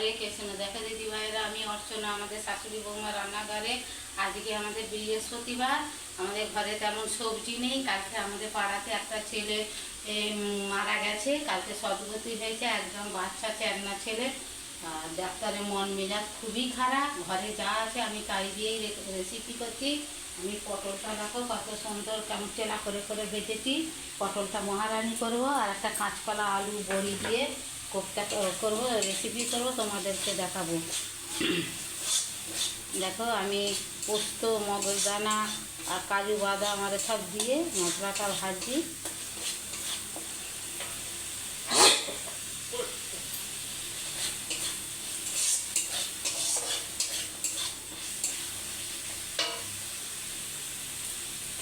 ঘরে শুনে দেখো দিদি ভাইরা আমি, অর্চনা, আমাদের শাশুড়ি বৌমা রান্নাঘরে, আজকে আমাদের বৃহস্পতিবার, আমাদের ঘরে তেমন সবজি নেই, কালকে আমাদের পাড়াতে একটা ছেলে মারা গেছে, কালকে সদগতি হয়েছে একদম বাচ্চা চেন্না ছেলে, আর ডাক্তারের মন মেজাজ খুবই খারাপ, ঘরে যা আছে আমি তাই দিয়েই রেসিপি করছি, আমি পটলটা দেখো কত সুন্দর কেমন চেলা করে করে ভেজেছি, পটলটা মহারানি করব, আর একটা কাঁচকলা, আলু, বড়ি দিয়ে কোপ্তা ক- করব রেসিপি করব, তোমাদেরকে দেখাবো। দেখো, আমি পোস্ত, মগজদানা আর কাজু বাদাম আর সব দিয়ে মশলাটা ভাজি।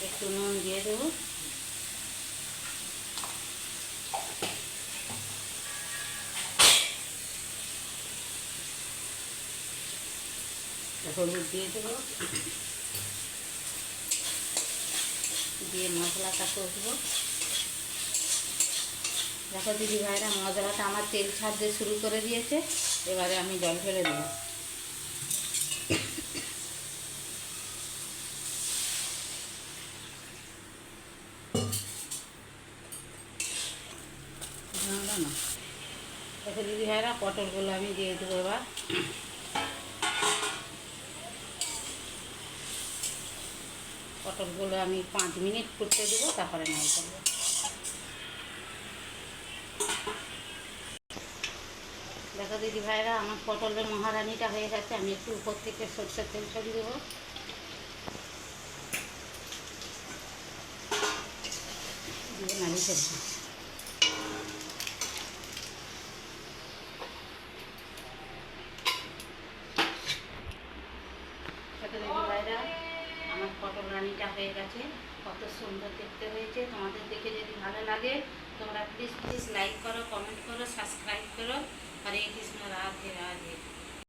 একটু নুন দিয়ে দেবো। হলুদ দিয়ে দেবো। দিয়ে মশলাটা কষবো। দেখো দিদি ভাইরা, মশলাটা আমার তেল ছাড়তে শুরু করে দিয়েছে। এবারে আমি জল ফেলে দেবো। দিদি ভাইরা পটলগুলো আমি দিয়ে দেবো এবার। পটলগুলো আমি পাঁচ মিনিট ফুটতে দেবো, তারপরে নাই করব দেখো দিদি ভাইরা, আমার পটলের মহারানিটা হয়ে গেছে, আমি একটু উপর থেকে সরষের তেল ছড়িয়ে দেবো। দিয়ে দেখো দিদি ভাইরা আমার প্রাণীটা হয়ে গেছে। কত সুন্দর দেখতে হয়েছে। তোমাদের দেখে যদি ভালো লাগে, তোমরা প্লিজ প্লিজ লাইক